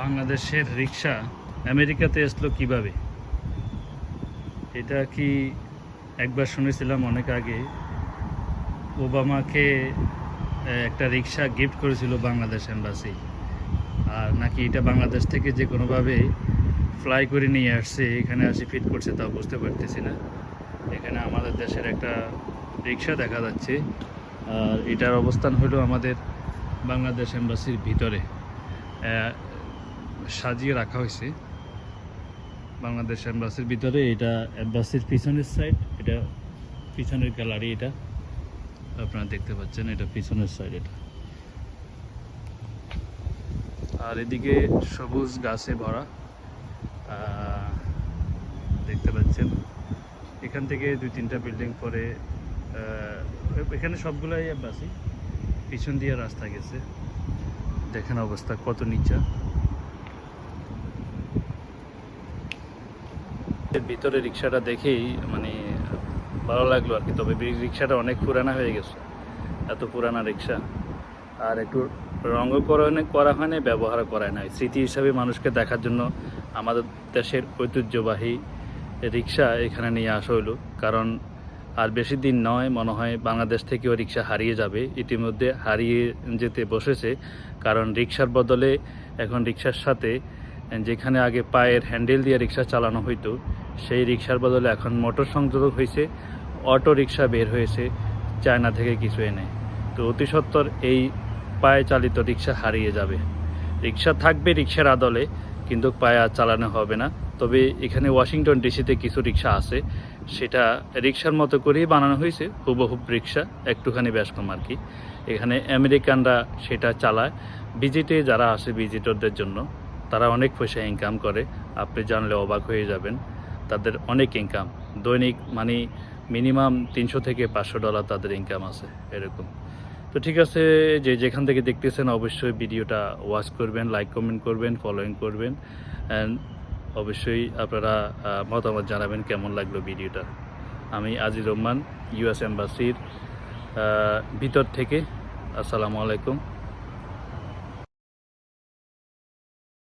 বাংলাদেশের রিক্সা আমেরিকাতে আসলো কীভাবে? এটা কি একবার শুনেছিলাম অনেক আগে। ওবামাকে একটা রিক্সা গিফট করেছিল বাংলাদেশ এম্বাসি। আর নাকি এটা বাংলাদেশ থেকে যে কোনোভাবে ফ্লাই করে নিয়ে আসছে, এখানে আসি ফিট করছে তাও বুঝতে পারতেছি না। এখানে আমাদের দেশের একটা রিক্সা দেখা যাচ্ছে। আর এটার অবস্থান হলো আমাদের বাংলাদেশ এম্বাসির ভিতরে। সাজিয়ে রাখা হয়েছে। বাংলাদেশ এম্বাসির ভিতরে এটা এম্বাসির পিছনের সাইড এটা পিছনের গ্যালারি এটা। আপনারা দেখতে পাচ্ছেন এটা পিছনের সাইড এটা। আর এদিকে সবুজ গাছে ভরা দেখতে পাচ্ছেন। এখান থেকে দুই তিনটা বিল্ডিং পরে এখানে সবগুলাই এম্বাসি, পিছন দিয়ে রাস্তা গেছে। দেখেন অবস্থা কত নিচা। ভিতরে রিক্সাটা দেখেই মানে ভালো লাগল আর কি। তবে রিক্সাটা অনেক পুরানা হয়ে গেছে, এত পুরানা রিক্সা। আর একটু রঙকরণ করা হয় না ব্যবহার করা হয় না স্মৃতি হিসাবে মানুষকে দেখার জন্য আমাদের দেশের ঐতিহ্যবাহী রিক্সা এখানে নিয়ে আসা হলো কারণ আর বেশি দিন নয়, মনে হয় বাংলাদেশ থেকেও রিক্সা হারিয়ে যাবে। ইতিমধ্যে হারিয়ে যেতে বসেছে, কারণ রিক্সার বদলে এখন রিক্সার সাথে যেখানে আগে পায়ের হ্যান্ডেল দিয়ে রিক্সা চালানো হইতো সেই রিক্সার বদলে এখন মোটর সংযোগ হয়েছে, অটো রিক্সা বের হয়েছে, চায়না থেকে কিছু এনে। তো অতি সত্বর এই পায়ে চালিত রিক্সা হারিয়ে যাবে। রিক্সা থাকবে রিক্সার আদলে, কিন্তু পায়ে আর চালানো হবে না। তবে এখানে ওয়াশিংটন ডিসিতে কিছু রিক্সা আছে। সেটা রিক্সার মতো করেই বানানো হয়েছে হুবহুব রিক্সা একটুখানি কম আর কি। এখানে আমেরিকানরা সেটা চালায়। ভিজিটে যারা আসে ভিজিটরদের জন্য, তারা অনেক পয়সা ইনকাম করে। আপনি জানলে অবাক হয়ে যাবেন। তাদের অনেক ইনকাম দৈনিক মানে মিনিমাম তিনশো থেকে পাঁচশো ডলার তাদের ইনকাম আছে, এরকম। তো ঠিক আছে, যে যেখান থেকে দেখতেছেন অবশ্যই ভিডিওটা ওয়াচ করবেন লাইক কমেন্ট করবেন ফলোইং করবেন অ্যান্ড অবশ্যই আপনারা মতামত জানাবেন কেমন লাগল ভিডিওটা। আমি আজিজ রহমান ইউএস এম্বাসির ভিতর থেকে। আসসালামু আলাইকুম।